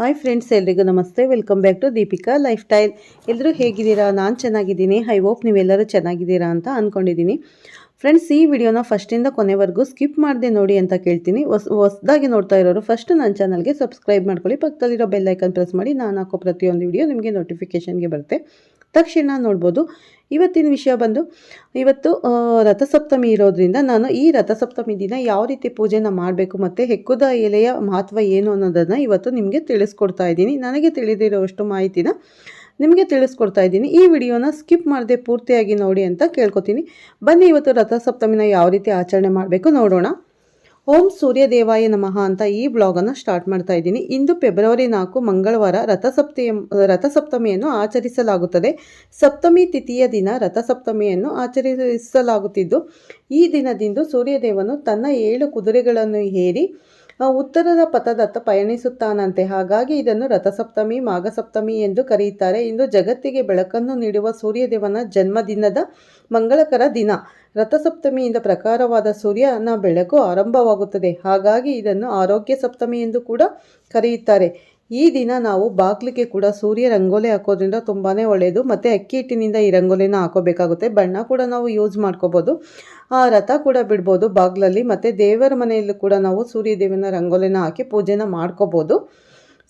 Hi friends ಎಲ್ರಿಗೂ ನಮಸ್ತೆ. Welcome back to Deepika life style ಎಲ್ಲರೂ ಹೇಗಿದ್ದೀರಾ? ನಾನು ಚೆನ್ನಾಗಿದ್ದೀನಿ. ಐ ಹೋಪ್ ನೀವೆಲ್ಲರೂ ಚೆನ್ನಾಗಿದ್ದೀರಾ ಅಂತ ಅಂದ್ಕೊಂಡಿದ್ದೀನಿ ಫ್ರೆಂಡ್ಸ್ ಈ ವಿಡಿಯೋನ ಫಸ್ಟಿಂದ ಕೊನೆವರೆಗೂ ಸ್ಕಿಪ್ ಮಾಡದೆ ನೋಡಿ ಅಂತ ಕೇಳ್ತೀನಿ. ಹೊಸ, ಹೊಸದಾಗಿ ನೋಡ್ತಾ ಇರೋರು ಫಸ್ಟ್ ನನ್ನ ಚಾನಲ್ಗೆ ಸಬ್ಸ್ಕ್ರೈಬ್ ಮಾಡ್ಕೊಳ್ಳಿ. ಪಕ್ಕದಲ್ಲಿರೋ ಬೆಲ್ ಐಕನ್ ಪ್ರೆಸ್ ಮಾಡಿ. ನಾನು ಹಾಕೋ ಪ್ರತಿಯೊಂದು ವಿಡಿಯೋ ನಿಮಗೆ ನೋಟಿಫಿಕೇಷನ್ಗೆ ಬರುತ್ತೆ. ತಕ್ಷಣ ನೋಡ್ಬೋದು. ಇವತ್ತಿನ ವಿಷಯ ಬಂದು, ಇವತ್ತು ರಥಸಪ್ತಮಿ ಇರೋದ್ರಿಂದ ನಾನು ಈ ರಥಸಪ್ತಮಿ ದಿನ ಯಾವ ರೀತಿ ಪೂಜೆನ ಮಾಡಬೇಕು ಮತ್ತು ಹೆಕ್ಕುದ ಎಲೆಯ ಮಹತ್ವ ಏನು ಅನ್ನೋದನ್ನು ಇವತ್ತು ನಿಮಗೆ ತಿಳಿಸ್ಕೊಡ್ತಾ ಇದ್ದೀನಿ. ನನಗೆ ತಿಳಿದಿರೋಷ್ಟು ಮಾಹಿತಿನ ನಿಮಗೆ ತಿಳಿಸ್ಕೊಡ್ತಾ ಇದ್ದೀನಿ. ಈ ವಿಡಿಯೋನ ಸ್ಕಿಪ್ ಮಾಡದೆ ಪೂರ್ತಿಯಾಗಿ ನೋಡಿ ಅಂತ ಕೇಳ್ಕೊತೀನಿ. ಬನ್ನಿ ಇವತ್ತು ರಥಸಪ್ತಮಿನ ಯಾವ ರೀತಿ ಆಚರಣೆ ಮಾಡಬೇಕು ನೋಡೋಣ. ಓಂ ಸೂರ್ಯ ದೇವಾಯ ನಮಃ ಅಂತ ಈ ಬ್ಲಾಗನ್ನು ಸ್ಟಾರ್ಟ್ ಮಾಡ್ತಾ ಇದ್ದೀನಿ. ಇಂದು ಫೆಬ್ರವರಿ ನಾಲ್ಕು, ಮಂಗಳವಾರ ರಥಸಪ್ತಿ ರಥಸಪ್ತಮಿಯನ್ನು ಆಚರಿಸಲಾಗುತ್ತದೆ. ಸಪ್ತಮಿ ತಿಥಿಯ ದಿನ ರಥಸಪ್ತಮಿಯನ್ನು ಆಚರಿಸಲಾಗುತ್ತಿದ್ದು, ಈ ದಿನದಿಂದ ಸೂರ್ಯದೇವನು ತನ್ನ ಏಳು ಕುದುರೆಗಳನ್ನು ಏರಿ ಉತ್ತರದ ಪಥದತ್ತ ಪಯಣಿಸುತ್ತಾನಂತೆ. ಹಾಗಾಗಿ ಇದನ್ನು ರಥಸಪ್ತಮಿ, ಮಾಘಸಪ್ತಮಿ ಎಂದು ಕರೆಯುತ್ತಾರೆ. ಇಂದು ಜಗತ್ತಿಗೆ ಬೆಳಕನ್ನು ನೀಡುವ ಸೂರ್ಯದೇವನ ಜನ್ಮದಿನದ ಮಂಗಳಕರ ದಿನ. ರಥಸಪ್ತಮಿಯಿಂದ ಪ್ರಕಾರವಾದ ಸೂರ್ಯನ ಬೆಳಕು ಆರಂಭವಾಗುತ್ತದೆ. ಹಾಗಾಗಿ ಇದನ್ನು ಆರೋಗ್ಯ ಸಪ್ತಮಿ ಎಂದು ಕೂಡ ಕರೆಯುತ್ತಾರೆ. ಈ ದಿನ ನಾವು ಬಾಗಿಲಿಗೆ ಕೂಡ ಸೂರ್ಯ ರಂಗೋಲಿ ಹಾಕೋದ್ರಿಂದ ತುಂಬಾ ಒಳ್ಳೆಯದು ಮತ್ತು ಅಕ್ಕಿ ಹಿಟ್ಟಿನಿಂದ ಈ ರಂಗೋಲಿನ ಹಾಕೋಬೇಕಾಗುತ್ತೆ. ಬಣ್ಣ ಕೂಡ ನಾವು ಯೂಸ್ ಮಾಡ್ಕೋಬೋದು. ಆ ರಥ ಕೂಡ ಬಿಡ್ಬೋದು ಬಾಗಿಲಲ್ಲಿ. ಮತ್ತು ದೇವರ ಮನೆಯಲ್ಲೂ ಕೂಡ ನಾವು ಸೂರ್ಯ ದೇವನ ರಂಗೋಲಿನ ಹಾಕಿ ಪೂಜೆನ ಮಾಡ್ಕೋಬೋದು.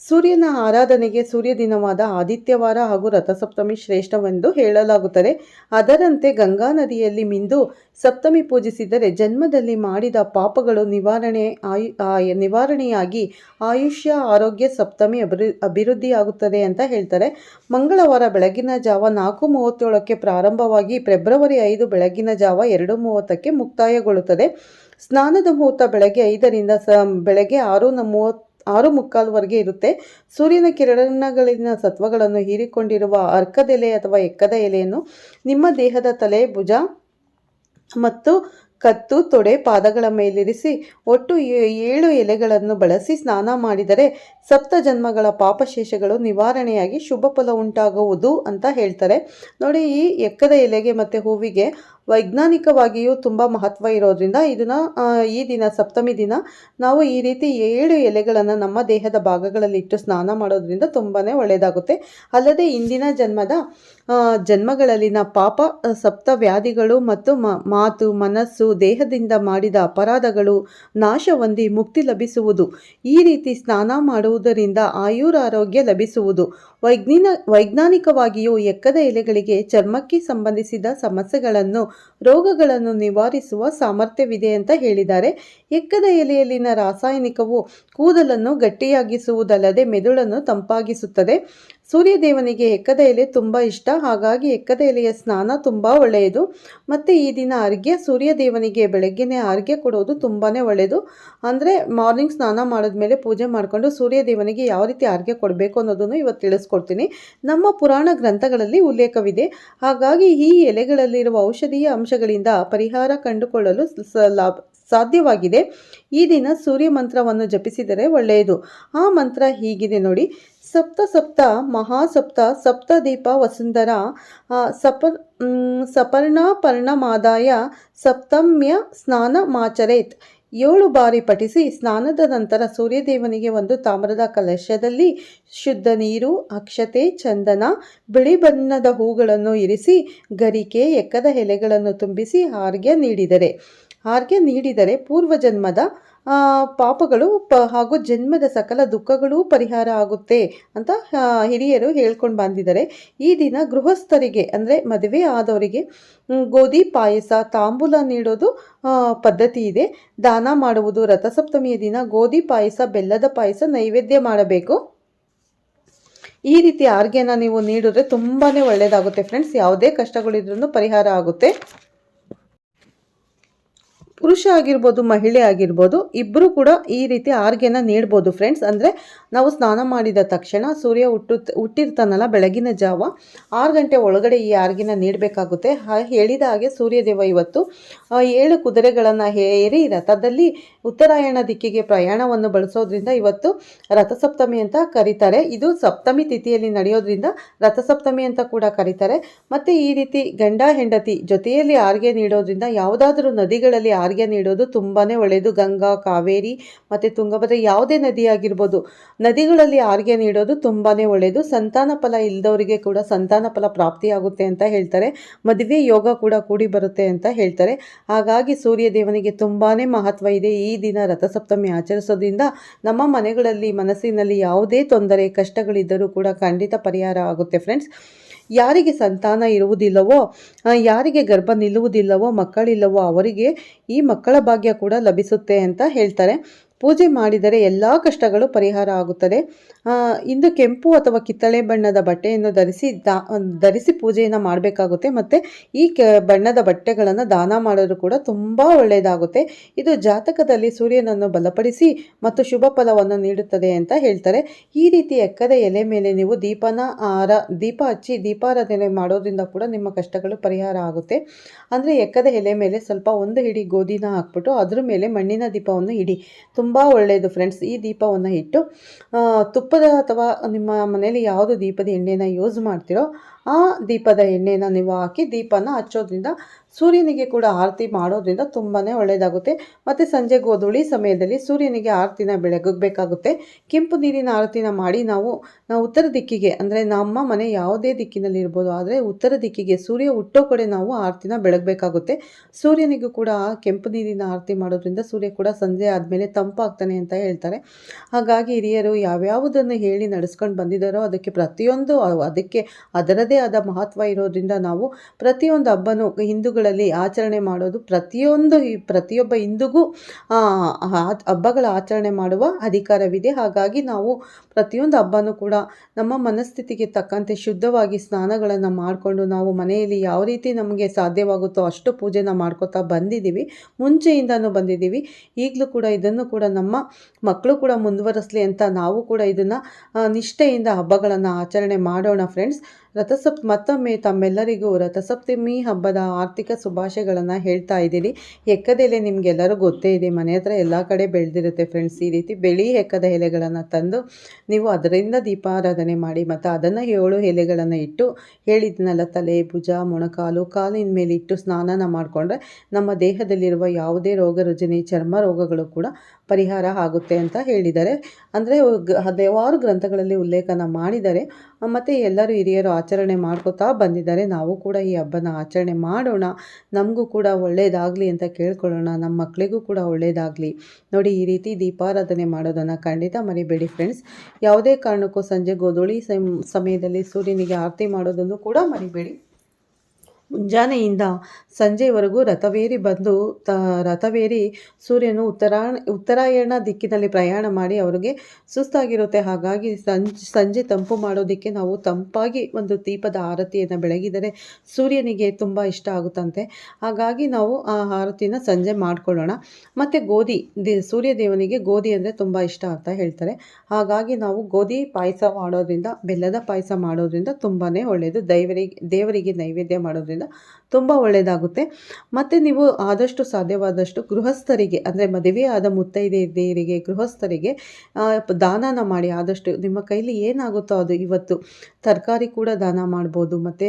ಸೂರ್ಯನ ಆರಾಧನೆಗೆ ಸೂರ್ಯ ದಿನವಾದ ಆದಿತ್ಯವಾರ ಹಾಗೂ ರಥಸಪ್ತಮಿ ಶ್ರೇಷ್ಠವೆಂದು ಹೇಳಲಾಗುತ್ತದೆ. ಅದರಂತೆ ಗಂಗಾ ನದಿಯಲ್ಲಿ ಮಿಂದು ಸಪ್ತಮಿ ಪೂಜಿಸಿದರೆ ಜನ್ಮದಲ್ಲಿ ಮಾಡಿದ ಪಾಪಗಳು ನಿವಾರಣೆ ಆಯು ನಿವಾರಣೆಯಾಗಿ ಆಯುಷ್ಯ, ಆರೋಗ್ಯ, ಸಪ್ತಮಿ ಅಭಿವೃದ್ಧಿ ಅಭಿವೃದ್ಧಿಯಾಗುತ್ತದೆ ಅಂತ ಹೇಳ್ತಾರೆ. ಮಂಗಳವಾರ ಬೆಳಗಿನ ಜಾವ ನಾಲ್ಕು ಮೂವತ್ತೇಳಕ್ಕೆ ಪ್ರಾರಂಭವಾಗಿ ಫೆಬ್ರವರಿ ಐದು ಬೆಳಗಿನ ಜಾವ ಎರಡು ಮೂವತ್ತಕ್ಕೆ ಮುಕ್ತಾಯಗೊಳ್ಳುತ್ತದೆ. ಸ್ನಾನದ ಮುಹೂರ್ತ ಬೆಳಗ್ಗೆ ಐದರಿಂದ ಸ, ಬೆಳಗ್ಗೆ ಆರು ಮೂವತ್ತು ಆರು ಮುಕ್ಕಾಲುವರೆಗೆ ಇರುತ್ತೆ. ಸೂರ್ಯನ ಕಿರಣಗಳಿನ ಸತ್ವಗಳನ್ನು ಹೀರಿಕೊಂಡಿರುವ ಅರ್ಕದೆಲೆ ಅಥವಾ ಎಕ್ಕದ ಎಲೆಯನ್ನು ನಿಮ್ಮ ದೇಹದ ತಲೆ, ಭುಜ ಮತ್ತು ಕತ್ತು, ತೊಡೆ, ಪಾದಗಳ ಮೇಲಿರಿಸಿ ಒಟ್ಟು ಏಳು ಎಲೆಗಳನ್ನು ಬಳಸಿ ಸ್ನಾನ ಮಾಡಿದರೆ ಸಪ್ತ ಜನ್ಮಗಳ ಪಾಪಶೇಷಗಳು ನಿವಾರಣೆಯಾಗಿ ಶುಭ ಫಲ ಉಂಟಾಗುವುದು ಅಂತ ಹೇಳ್ತಾರೆ. ನೋಡಿ ಈ ಎಕ್ಕದ ಎಲೆಗೆ ಮತ್ತು ಹೂವಿಗೆ ವೈಜ್ಞಾನಿಕವಾಗಿಯೂ ತುಂಬ ಮಹತ್ವ ಇರೋದ್ರಿಂದ ಇದನ್ನ ಈ ದಿನ ಸಪ್ತಮಿ ದಿನ ನಾವು ಈ ರೀತಿ ಏಳು ಎಲೆಗಳನ್ನು ನಮ್ಮ ದೇಹದ ಭಾಗಗಳಲ್ಲಿ ಇಟ್ಟು ಸ್ನಾನ ಮಾಡೋದ್ರಿಂದ ತುಂಬಾ ಒಳ್ಳೆಯದಾಗುತ್ತೆ ಅಲ್ಲದೆ ಇಂದಿನ ಜನ್ಮದ ಜನ್ಮಗಳಲ್ಲಿನ ಪಾಪ ಸಪ್ತ ವ್ಯಾಧಿಗಳು ಮತ್ತು ಮಾತು, ಮನಸ್ಸು, ದೇಹದಿಂದ ಮಾಡಿದ ಅಪರಾಧಗಳು ನಾಶ ಮುಕ್ತಿ ಲಭಿಸುವುದು. ಈ ರೀತಿ ಸ್ನಾನ ಮಾಡುವುದರಿಂದ ಆಯುರಾರೋಗ್ಯ ಲಭಿಸುವುದು. ವೈಜ್ಞಾನ, ವೈಜ್ಞಾನಿಕವಾಗಿಯೂ ಎಕ್ಕದ ಎಲೆಗಳಿಗೆ ಚರ್ಮಕ್ಕೆ ಸಂಬಂಧಿಸಿದ ಸಮಸ್ಯೆಗಳನ್ನು ರೋಗಗಳನ್ನು ನಿವಾರಿಸುವ ಸಾಮರ್ಥ್ಯವಿದೆ ಅಂತ ಹೇಳಿದ್ದಾರೆ. ಎಕ್ಕದ ಎಲೆಯಲ್ಲಿನ ರಾಸಾಯನಿಕವು ಕೂದಲನ್ನು ಗಟ್ಟಿಯಾಗಿಸುವುದಲ್ಲದೆ ಮೆದುಳನ್ನು ತಂಪಾಗಿಸುತ್ತದೆ. ಸೂರ್ಯದೇವನಿಗೆ ಎಕ್ಕದ ಎಲೆ ತುಂಬ ಇಷ್ಟ. ಹಾಗಾಗಿ ಎಕ್ಕದ ಎಲೆಯ ಸ್ನಾನ ತುಂಬ ಒಳ್ಳೆಯದು. ಮತ್ತು ಈ ದಿನ ಅರ್ಘ್ಯ, ಸೂರ್ಯದೇವನಿಗೆ ಬೆಳಗ್ಗೆನೇ ಅರ್ಘ್ಯ ಕೊಡೋದು ತುಂಬಾ ಒಳ್ಳೆಯದು. ಅಂದರೆ ಮಾರ್ನಿಂಗ್ ಸ್ನಾನ ಮಾಡಿದ್ಮೇಲೆ ಪೂಜೆ ಮಾಡಿಕೊಂಡು ಸೂರ್ಯದೇವನಿಗೆ ಯಾವ ರೀತಿ ಅರ್ಘ್ಯ ಕೊಡಬೇಕು ಅನ್ನೋದನ್ನು ಇವತ್ತು ತಿಳಿಸ್ಕೊಡ್ತೀನಿ. ನಮ್ಮ ಪುರಾಣ ಗ್ರಂಥಗಳಲ್ಲಿ ಉಲ್ಲೇಖವಿದೆ. ಹಾಗಾಗಿ ಈ ಎಲೆಗಳಲ್ಲಿರುವ ಔಷಧೀಯ ಅಂಶಗಳಿಂದ ಪರಿಹಾರ ಕಂಡುಕೊಳ್ಳಲು ಲಾಭ ಸಾಧ್ಯವಾಗಿದೆ. ಈ ದಿನ ಸೂರ್ಯ ಮಂತ್ರವನ್ನು ಜಪಿಸಿದರೆ ಒಳ್ಳೆಯದು. ಆ ಮಂತ್ರ ಹೀಗಿದೆ ನೋಡಿ. ಸಪ್ತ ಸಪ್ತ ಮಹಾಸಪ್ತ ಸಪ್ತ ದೀಪ ವಸುಂಧರ ಸಪ ಸಪರ್ಣ ಪರ್ಣಮಾದಾಯ ಸಪ್ತಮ್ಯ ಸ್ನಾನ ಮಾಚರೇತ್ ಏಳು ಬಾರಿ ಪಠಿಸಿ ಸ್ನಾನದ ನಂತರ ಸೂರ್ಯದೇವನಿಗೆ ಒಂದು ತಾಮ್ರದ ಕಲಶದಲ್ಲಿ ಶುದ್ಧ ನೀರು, ಅಕ್ಷತೆ, ಚಂದನ, ಬಿಳಿ ಬಣ್ಣದ ಹೂಗಳನ್ನು ಇರಿಸಿ, ಗರಿಕೆ, ಎಕ್ಕದ ಎಲೆಗಳನ್ನು ತುಂಬಿಸಿ ಹಾರ್ಗೆ ನೀಡಿದರೆ. ಆರ್ಘ್ಯ ನೀಡಿದರೆ ಪೂರ್ವ ಜನ್ಮದ ಪಾಪಗಳು ಪ, ಹಾಗೂ ಜನ್ಮದ ಸಕಲ ದುಃಖಗಳೂ ಪರಿಹಾರ ಆಗುತ್ತೆ ಅಂತ ಹಿರಿಯರು ಹೇಳ್ಕೊಂಡು ಬಂದಿದ್ದಾರೆ. ಈ ದಿನ ಗೃಹಸ್ಥರಿಗೆ, ಅಂದರೆ ಮದುವೆ ಆದವರಿಗೆ ಗೋಧಿ, ಪಾಯಸ, ತಾಂಬೂಲ ನೀಡೋದು ಪದ್ಧತಿ ಇದೆ. ದಾನ ಮಾಡುವುದು, ರಥಸಪ್ತಮಿಯ ದಿನ ಗೋಧಿ, ಪಾಯಸ, ಬೆಲ್ಲದ ಪಾಯಸ ನೈವೇದ್ಯ ಮಾಡಬೇಕು. ಈ ರೀತಿ ಆರ್ಗ್ಯನ ನೀವು ನೀಡಿದ್ರೆ ತುಂಬಾ ಒಳ್ಳೆಯದಾಗುತ್ತೆ ಫ್ರೆಂಡ್ಸ್, ಯಾವುದೇ ಕಷ್ಟಗಳಿದ್ರೂ ಪರಿಹಾರ ಆಗುತ್ತೆ. ಪುರುಷ ಆಗಿರ್ಬೋದು, ಮಹಿಳೆ ಆಗಿರ್ಬೋದು ಇಬ್ಬರು ಕೂಡ ಈ ರೀತಿ ಆರ್ಗೆನ ನೀಡ್ಬೋದು ಫ್ರೆಂಡ್ಸ್ ಅಂದರೆ ನಾವು ಸ್ನಾನ ಮಾಡಿದ ತಕ್ಷಣ ಸೂರ್ಯ ಹುಟ್ಟು, ಹುಟ್ಟಿರ್ತಾನಲ್ಲ ಬೆಳಗಿನ ಜಾವ, ಆರು ಗಂಟೆ ಒಳಗಡೆ ಈ ಆರ್ಗಿನ ನೀಡಬೇಕಾಗುತ್ತೆ. ಹೇಳಿದ ಹಾಗೆ ಸೂರ್ಯದೇವ ಇವತ್ತು ಏಳು ಕುದುರೆಗಳನ್ನು ಹೇರಿ ರಥದಲ್ಲಿ ಉತ್ತರಾಯಣ ದಿಕ್ಕಿಗೆ ಪ್ರಯಾಣವನ್ನು ಬಳಸೋದ್ರಿಂದ ಇವತ್ತು ರಥಸಪ್ತಮಿ ಅಂತ ಕರೀತಾರೆ. ಇದು ಸಪ್ತಮಿ ತಿಥಿಯಲ್ಲಿ ನಡೆಯೋದ್ರಿಂದ ರಥಸಪ್ತಮಿ ಅಂತ ಕೂಡ ಕರೀತಾರೆ. ಮತ್ತು ಈ ರೀತಿ ಗಂಡ ಹೆಂಡತಿ ಜೊತೆಯಲ್ಲಿ ಆರ್ಗೆ ನೀಡೋದ್ರಿಂದ ಯಾವುದಾದ್ರೂ ನದಿಗಳಲ್ಲಿ ಆರ್ಗ್ಯ ನೀಡೋದು ತುಂಬಾ ಒಳ್ಳೆಯದು ಗಂಗಾ, ಕಾವೇರಿ ಮತ್ತು ತುಂಗಭದ್ರ ಯಾವುದೇ ನದಿ ಆಗಿರ್ಬೋದು. ನದಿಗಳಲ್ಲಿ ಆರ್ಗೆ ನೀಡೋದು ತುಂಬಾ ಒಳ್ಳೆಯದು ಸಂತಾನ ಫಲ ಇಲ್ಲದವರಿಗೆ ಕೂಡ ಸಂತಾನ ಫಲ ಪ್ರಾಪ್ತಿಯಾಗುತ್ತೆ ಅಂತ ಹೇಳ್ತಾರೆ. ಮದುವೆ ಯೋಗ ಕೂಡ ಕೂಡಿ ಬರುತ್ತೆ ಅಂತ ಹೇಳ್ತಾರೆ. ಹಾಗಾಗಿ ಸೂರ್ಯ ದೇವನಿಗೆ ತುಂಬಾ ಮಹತ್ವ ಇದೆ ಈ ದಿನ ರಥಸಪ್ತಮಿ ಆಚರಿಸೋದ್ರಿಂದ. ನಮ್ಮ ಮನೆಗಳಲ್ಲಿ ಮನಸ್ಸಿನಲ್ಲಿ ಯಾವುದೇ ತೊಂದರೆ, ಕಷ್ಟಗಳಿದ್ದರೂ ಕೂಡ ಖಂಡಿತ ಪರಿಹಾರ ಆಗುತ್ತೆ ಫ್ರೆಂಡ್ಸ್. ಯಾರಿಗೆ ಸಂತಾನ ಇರುವುದಿಲ್ಲವೋ ಯಾರಿಗೆ ಗರ್ಭ ನಿಲ್ಲುವುದಿಲ್ಲವೋ, ಮಕ್ಕಳಿಲ್ಲವೋ, ಅವರಿಗೆ ಈ ಮಕ್ಕಳ ಭಾಗ್ಯ ಕೂಡ ಲಭಿಸುತ್ತೆ ಅಂತ ಹೇಳ್ತಾರೆ. ಪೂಜೆ ಮಾಡಿದರೆ ಎಲ್ಲ ಕಷ್ಟಗಳು ಪರಿಹಾರ ಆಗುತ್ತದೆ. ಇಂದು ಕೆಂಪು ಅಥವಾ ಕಿತ್ತಳೆ ಬಣ್ಣದ ಬಟ್ಟೆಯನ್ನು ಧರಿಸಿ ದಾ, ಧರಿಸಿ ಪೂಜೆಯನ್ನು ಮಾಡಬೇಕಾಗುತ್ತೆ. ಮತ್ತು ಈ ಬಣ್ಣದ ಬಟ್ಟೆಗಳನ್ನು ದಾನ ಮಾಡೋದು ಕೂಡ ತುಂಬ ಒಳ್ಳೆಯದಾಗುತ್ತೆ. ಇದು ಜಾತಕದಲ್ಲಿ ಸೂರ್ಯನನ್ನು ಬಲಪಡಿಸಿ ಮತ್ತು ಶುಭ ಫಲವನ್ನು ನೀಡುತ್ತದೆ ಅಂತ ಹೇಳ್ತಾರೆ. ಈ ರೀತಿ ಎಕ್ಕದ ಎಲೆ ಮೇಲೆ ನೀವು ದೀಪನ ಆರ, ದೀಪ ಹಚ್ಚಿ ದೀಪಾರಾಧನೆ ಮಾಡೋದ್ರಿಂದ ಕೂಡ ನಿಮ್ಮ ಕಷ್ಟಗಳು ಪರಿಹಾರ ಆಗುತ್ತೆ. ಅಂದರೆ ಎಕ್ಕದ ಎಲೆ ಮೇಲೆ ಸ್ವಲ್ಪ ಒಂದು ಹಿಡಿ ಗೋಧಿನ ಹಾಕ್ಬಿಟ್ಟು ಅದ್ರ ಮೇಲೆ ಮಣ್ಣಿನ ದೀಪವನ್ನು ಇಡಿ. ತುಂಬ ಒಳ್ಳೆಯದು ಫ್ರೆಂಡ್ಸ್ ಈ ದೀಪವನ್ನು ಇಟ್ಟು ತುಪ್ಪದ ಅಥವಾ ನಿಮ್ಮ ಮನೆಯಲ್ಲಿ ಯಾವುದು ದೀಪದ ಎಣ್ಣೆನ ಯೂಸ್ ಮಾಡ್ತೀರೋ ಆ ದೀಪದ ಎಣ್ಣೆನ ನೀವು ಹಾಕಿ ದೀಪನ ಹಚ್ಚೋದ್ರಿಂದ ಸೂರ್ಯನಿಗೆ ಕೂಡ ಆರತಿ ಮಾಡೋದ್ರಿಂದ ತುಂಬಾ ಒಳ್ಳೆಯದಾಗುತ್ತೆ ಮತ್ತು ಸಂಜೆ ಗೋಧೂಳಿ ಸಮಯದಲ್ಲಿ ಸೂರ್ಯನಿಗೆ ಆರತಿನ ಬೆಳಗಬೇಕಾಗುತ್ತೆ ಕೆಂಪು ನೀರಿನ ಆರತಿನ ಮಾಡಿ ನಾವು ನಾವು ಉತ್ತರ ದಿಕ್ಕಿಗೆ, ಅಂದರೆ ನಮ್ಮ ಮನೆ ಯಾವುದೇ ದಿಕ್ಕಿನಲ್ಲಿ ಇರ್ಬೋದು, ಆದರೆ ಉತ್ತರ ದಿಕ್ಕಿಗೆ ಸೂರ್ಯ ಹುಟ್ಟೋ ಕಡೆ ನಾವು ಆರತಿನ ಬೆಳಗಬೇಕಾಗುತ್ತೆ ಸೂರ್ಯನಿಗೂ ಕೂಡ ಕೆಂಪು ನೀರಿನ ಆರತಿ ಮಾಡೋದ್ರಿಂದ ಸೂರ್ಯ ಕೂಡ ಸಂಜೆ ಆದಮೇಲೆ ತಂಪಾಗ್ತಾನೆ ಅಂತ ಹೇಳ್ತಾರೆ. ಹಾಗಾಗಿ ಹಿರಿಯರು, ಯಾವ್ಯಾವುದನ್ನು ಹೇಳಿ ನಡೆಸ್ಕೊಂಡು ಬಂದಿದ್ದಾರೋ ಅದಕ್ಕೆ ಪ್ರತಿಯೊಂದು, ಅದಕ್ಕೆ ಅದರದೇ ಆದ ಮಹತ್ವ ಇರೋದ್ರಿಂದ ನಾವು ಪ್ರತಿಯೊಂದು ಹಬ್ಬನೂ ಹಿಂದೂಗಳಲ್ಲಿ ಆಚರಣೆ ಮಾಡೋದು ಪ್ರತಿಯೊಂದು ಪ್ರತಿಯೊಬ್ಬ ಹಿಂದೂಗೂ ಹಬ್ಬಗಳ ಆಚರಣೆ ಮಾಡುವ ಅಧಿಕಾರವಿದೆ. ಹಾಗಾಗಿ ನಾವು ಪ್ರತಿಯೊಂದು ಹಬ್ಬನೂ ಕೂಡ ನಮ್ಮ ಮನಸ್ಥಿತಿಗೆ ತಕ್ಕಂತೆ ಶುದ್ಧವಾಗಿ ಸ್ನಾನಗಳನ್ನು ಮಾಡಿಕೊಂಡು ನಾವು ಮನೆಯಲ್ಲಿ ಯಾವ ರೀತಿ ನಮಗೆ ಸಾಧ್ಯವಾಗುತ್ತೋ ಅಷ್ಟು ಪೂಜೆನ ಮಾಡ್ಕೋತಾ ಬಂದಿದ್ದೀವಿ. ಮುಂಚೆಯಿಂದನೂ ಬಂದಿದ್ದೀವಿ. ಈಗಲೂ ಕೂಡ ಇದನ್ನು ಕೂಡ ನಮ್ಮ ಮಕ್ಕಳು ಕೂಡ ಮುಂದುವರಿಸಲಿ ಅಂತ ನಾವು ಕೂಡ ಇದನ್ನು ನಿಷ್ಠೆಯಿಂದ ಹಬ್ಬಗಳನ್ನು ಆಚರಣೆ ಮಾಡೋಣ ಫ್ರೆಂಡ್ಸ್. ರಥಸಪ್, ಮತ್ತೊಮ್ಮೆ ತಮ್ಮೆಲ್ಲರಿಗೂ ರಥಸಪ್ತಮಿ ಹಬ್ಬದ ಆರ್ಥಿಕ ಶುಭಾಶಯಗಳನ್ನು ಹೇಳ್ತಾ ಇದ್ದೀನಿ. ಎಕ್ಕದೆಲೆ ನಿಮಗೆಲ್ಲರೂ ಗೊತ್ತೇ ಇದೆ. ಮನೆ ಹತ್ರ ಎಲ್ಲ ಕಡೆ ಬೆಳೆದಿರುತ್ತೆ ಫ್ರೆಂಡ್ಸ್ ಈ ರೀತಿ ಬೆಳಿ ಎಕ್ಕದ ಎಲೆಗಳನ್ನು ತಂದು ನೀವು ಅದರಿಂದ ದೀಪಾರಾಧನೆ ಮಾಡಿ ಮತ್ತು ಅದನ್ನು ಏಳು ಎಲೆಗಳನ್ನು ಇಟ್ಟು ಹೇಳಿದ್ನಲ್ಲ ತಲೆ, ಭುಜ, ಮೊಣಕಾಲು, ಕಾಲಿನ ಮೇಲೆ ಇಟ್ಟು ಸ್ನಾನನ ಮಾಡಿಕೊಂಡ್ರೆ ನಮ್ಮ ದೇಹದಲ್ಲಿರುವ ಯಾವುದೇ ರೋಗ ರುಜಿನಿ, ಚರ್ಮ ರೋಗಗಳು ಕೂಡ ಪರಿಹಾರ ಆಗುತ್ತೆ ಅಂತ ಹೇಳಿದ್ದಾರೆ. ಅಂದರೆ ಹಲವಾರು ಗ್ರಂಥಗಳಲ್ಲಿ ಉಲ್ಲೇಖನ ಮಾಡಿದ್ದಾರೆ. ಮತ್ತು ಎಲ್ಲರೂ ಹಿರಿಯರು ಆಚರಣೆ ಮಾಡ್ಕೋತಾ ಬಂದಿದ್ದಾರೆ. ನಾವು ಕೂಡ ಈ ಹಬ್ಬನ ಆಚರಣೆ ಮಾಡೋಣ. ನಮಗೂ ಕೂಡ ಒಳ್ಳೆಯದಾಗಲಿ ಅಂತ ಕೇಳ್ಕೊಳ್ಳೋಣ. ನಮ್ಮ ಮಕ್ಕಳಿಗೂ ಕೂಡ ಒಳ್ಳೆಯದಾಗಲಿ ನೋಡಿ, ಈ ರೀತಿ ದೀಪಾರಾಧನೆ ಮಾಡೋದನ್ನು ಖಂಡಿತ ಮರಿಬೇಡಿ ಫ್ರೆಂಡ್ಸ್. ಯಾವುದೇ ಕಾರಣಕ್ಕೂ ಸಂಜೆ ಗೋಧೂಳಿ ಸಮ್- ಸಮಯದಲ್ಲಿ ಸೂರ್ಯನಿಗೆ ಆರತಿ ಮಾಡೋದನ್ನು ಕೂಡ ಮರಿಬೇಡಿ. ಮುಂಜಾನೆಯಿಂದ ಸಂಜೆವರೆಗೂ ರಥವೇರಿ ಬಂದು ತ, ರಥವೇರಿ ಸೂರ್ಯನು ಉತ್ತರಾಯಣ ಉತ್ತರಾಯಣ ದಿಕ್ಕಿನಲ್ಲಿ ಪ್ರಯಾಣ ಮಾಡಿ ಅವರಿಗೆ ಸುಸ್ತಾಗಿರುತ್ತೆ. ಹಾಗಾಗಿ ಸಂಜೆ ತಂಪು ಮಾಡೋದಕ್ಕೆ ನಾವು ತಂಪಾಗಿ ಒಂದು ದೀಪದ ಆರತಿಯನ್ನು ಬೆಳಗಿದರೆ ಸೂರ್ಯನಿಗೆ ತುಂಬ ಇಷ್ಟ ಆಗುತ್ತಂತೆ. ಹಾಗಾಗಿ ನಾವು ಆ ಆರತಿನ ಸಂಜೆ ಮಾಡಿಕೊಳ್ಳೋಣ. ಮತ್ತು ಗೋಧಿ, ದಿ ಸೂರ್ಯ ದೇವನಿಗೆ ಗೋಧಿ ಅಂದರೆ ತುಂಬ ಇಷ್ಟ ಅಂತ ಹೇಳ್ತಾರೆ. ಹಾಗಾಗಿ ನಾವು ಗೋಧಿ ಪಾಯಸ ಮಾಡೋದ್ರಿಂದ, ಬೆಲ್ಲದ ಪಾಯಸ ಮಾಡೋದ್ರಿಂದ ತುಂಬಾ ಒಳ್ಳೆಯದು ದೈವರಿಗೆ, ದೇವರಿಗೆ ನೈವೇದ್ಯ ಮಾಡೋದ್ರಿಂದ ಮಾಡೋದ್ರಿಂದ ತುಂಬ ಒಳ್ಳೆಯದಾಗುತ್ತೆ ಮತ್ತು ನೀವು ಆದಷ್ಟು ಸಾಧ್ಯವಾದಷ್ಟು ಗೃಹಸ್ಥರಿಗೆ, ಅಂದರೆ ಮದುವೆ ಆದ ಮುತ್ತೈದೆಯರಿಗೆ, ಗೃಹಸ್ಥರಿಗೆ ದಾನನ ಮಾಡಿ ಆದಷ್ಟು ನಿಮ್ಮ ಕೈಲಿ ಏನಾಗುತ್ತೋ ಅದು ಇವತ್ತು ತರಕಾರಿ ಕೂಡ ದಾನ ಮಾಡ್ಬೋದು, ಮತ್ತು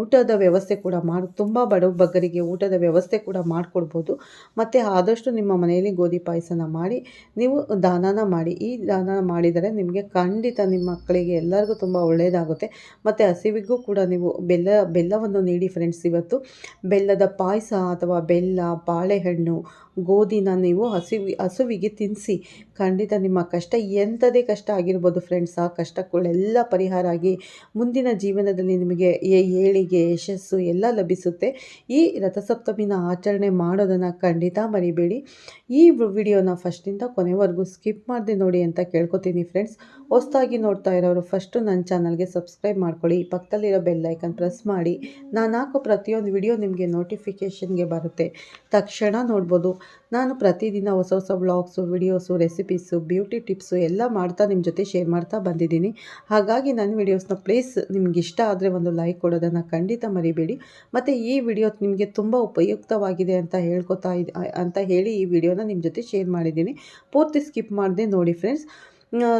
ಊಟದ ವ್ಯವಸ್ಥೆ ಕೂಡ ಮಾಡಿ, ತುಂಬ ಬಡಬಗ್ಗರಿಗೆ ಊಟದ ವ್ಯವಸ್ಥೆ ಕೂಡ ಮಾಡಿಕೊಡ್ಬೋದು, ಮತ್ತು ಆದಷ್ಟು ನಿಮ್ಮ ಮನೆಯಲ್ಲಿ ಗೋಧಿ ಪಾಯಸನ ಮಾಡಿ, ನೀವು ದಾನನ ಮಾಡಿ, ಈ ದಾನ ಮಾಡಿದರೆ ನಿಮಗೆ ಖಂಡಿತ ನಿಮ್ಮ ಮಕ್ಕಳಿಗೆ ಎಲ್ಲರಿಗೂ ತುಂಬ ಒಳ್ಳೆಯದಾಗುತ್ತೆ ಮತ್ತು ಹಸಿವಿಗೂ ಕೂಡ ನೀವು ಬೆಲ್ಲ, ಬೆಲ್ಲವನ್ನು ನೀಡಿ ಫ್ರೆಂಡ್ಸ್ ಇವತ್ತು ಬೆಲ್ಲದ ಪಾಯಸ ಅಥವಾ ಬೆಲ್ಲ ಬಾಳೆಹಣ್ಣು ಗೋಧಿನ ನೀವು ಹಸಿವಿ ಹಸುವಿಗೆ ತಿನ್ನಿಸಿ ಖಂಡಿತ ನಿಮ್ಮ ಕಷ್ಟ ಎಂಥದೇ ಕಷ್ಟ ಆಗಿರ್ಬೋದು ಫ್ರೆಂಡ್ಸ್ ಆ ಕಷ್ಟಗಳೆಲ್ಲ ಪರಿಹಾರ ಆಗಿ ಮುಂದಿನ ಜೀವನದಲ್ಲಿ ನಿಮಗೆ ಏ- ಏಳಿಗೆ, ಯಶಸ್ಸು ಎಲ್ಲ ಲಭಿಸುತ್ತೆ. ಈ ರಥಸಪ್ತಮಿನ ಆಚರಣೆ ಮಾಡೋದನ್ನು ಖಂಡಿತ ಮರಿಬೇಡಿ. ಈ ವಿಡಿಯೋನ ಫಸ್ಟಿಂದ ಕೊನೆವರೆಗೂ ಸ್ಕಿಪ್ ಮಾಡದೆ ನೋಡಿ ಅಂತ ಕೇಳ್ಕೊತೀನಿ ಫ್ರೆಂಡ್ಸ್ ಹೊಸದಾಗಿ ನೋಡ್ತಾ ಇರೋರು ಫಸ್ಟು ನನ್ನ ಚಾನಲ್ಗೆ ಸಬ್ಸ್ಕ್ರೈಬ್ ಮಾಡ್ಕೊಳ್ಳಿ. ಪಕ್ಕದಲ್ಲಿರೋ ಬೆಲ್ ಐಕನ್ ಪ್ರೆಸ್ ಮಾಡಿ. ನಾನು ಹಾಕೋ ಪ್ರತಿಯೊಂದು ವಿಡಿಯೋ ನಿಮಗೆ ನೋಟಿಫಿಕೇಷನ್ಗೆ ಬರುತ್ತೆ. ತಕ್ಷಣ ನೋಡ್ಬೋದು. ನಾನು ಪ್ರತಿದಿನ ಹೊಸ ಹೊಸ vlogs videos recipes beauty tips ಎಲ್ಲ ಮಾಡ್ತಾ ನಿಮ್ಮ ಜೊತೆ ಶೇರ್ ಮಾಡ್ತಾ ಬಂದಿದ್ದೀನಿ. ಹಾಗಾಗಿ ನನ್ನ ವಿಡಿಯೋಸ್ನ ಪ್ಲೀಸ್ ನಿಮ್ಗೆ ಇಷ್ಟ ಆದರೆ ಒಂದು ಲೈಕ್ ಕೊಡೋದನ್ನು ಖಂಡಿತ ಮರಿಬೇಡಿ. ಮತ್ತು ಈ ವಿಡಿಯೋ ನಿಮಗೆ ತುಂಬ ಉಪಯುಕ್ತವಾಗಿದೆ ಅಂತ ಹೇಳ್ಕೊತಾ ಇದ್ದ ಅಂತ ಹೇಳಿ ಈ ವಿಡಿಯೋನ ನಿಮ್ಮ ಜೊತೆ ಶೇರ್ ಮಾಡಿದ್ದೀನಿ. ಪೂರ್ತಿ ಸ್ಕಿಪ್ ಮಾಡಿದೆ ನೋಡಿ ಫ್ರೆಂಡ್ಸ್.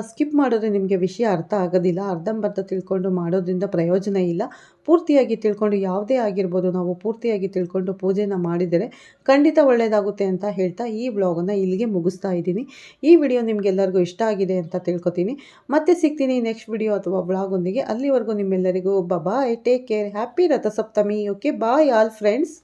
ಸ್ಕಿಪ್ ಮಾಡಿದ್ರೆ ನಿಮಗೆ ವಿಷಯ ಅರ್ಥ ಆಗೋದಿಲ್ಲ. ಅರ್ಧಂಬರ್ಧ ತಿಳ್ಕೊಂಡು ಮಾಡೋದ್ರಿಂದ ಪ್ರಯೋಜನ ಇಲ್ಲ. ಪೂರ್ತಿಯಾಗಿ ತಿಳ್ಕೊಂಡು ಯಾವುದೇ ಆಗಿರ್ಬೋದು, ನಾವು ಪೂರ್ತಿಯಾಗಿ ತಿಳ್ಕೊಂಡು ಪೂಜೆನ ಮಾಡಿದರೆ ಖಂಡಿತ ಒಳ್ಳೆಯದಾಗುತ್ತೆ ಅಂತ ಹೇಳ್ತಾ ಈ ವ್ಲಾಗನ್ನು ಇಲ್ಲಿಗೆ ಮುಗಿಸ್ತಾ ಇದ್ದೀನಿ. ಈ ವಿಡಿಯೋ ನಿಮಗೆಲ್ಲರಿಗೂ ಇಷ್ಟ ಆಗಿದೆ ಅಂತ ತಿಳ್ಕೊತೀನಿ. ಮತ್ತೆ ಸಿಗ್ತೀನಿ ನೆಕ್ಸ್ಟ್ ವಿಡಿಯೋ ಅಥವಾ ವ್ಲಾಗೊಂದಿಗೆ. ಅಲ್ಲಿವರೆಗೂ ನಿಮ್ಮೆಲ್ಲರಿಗೂ bye take care happy Rathasaptami okay bye all friends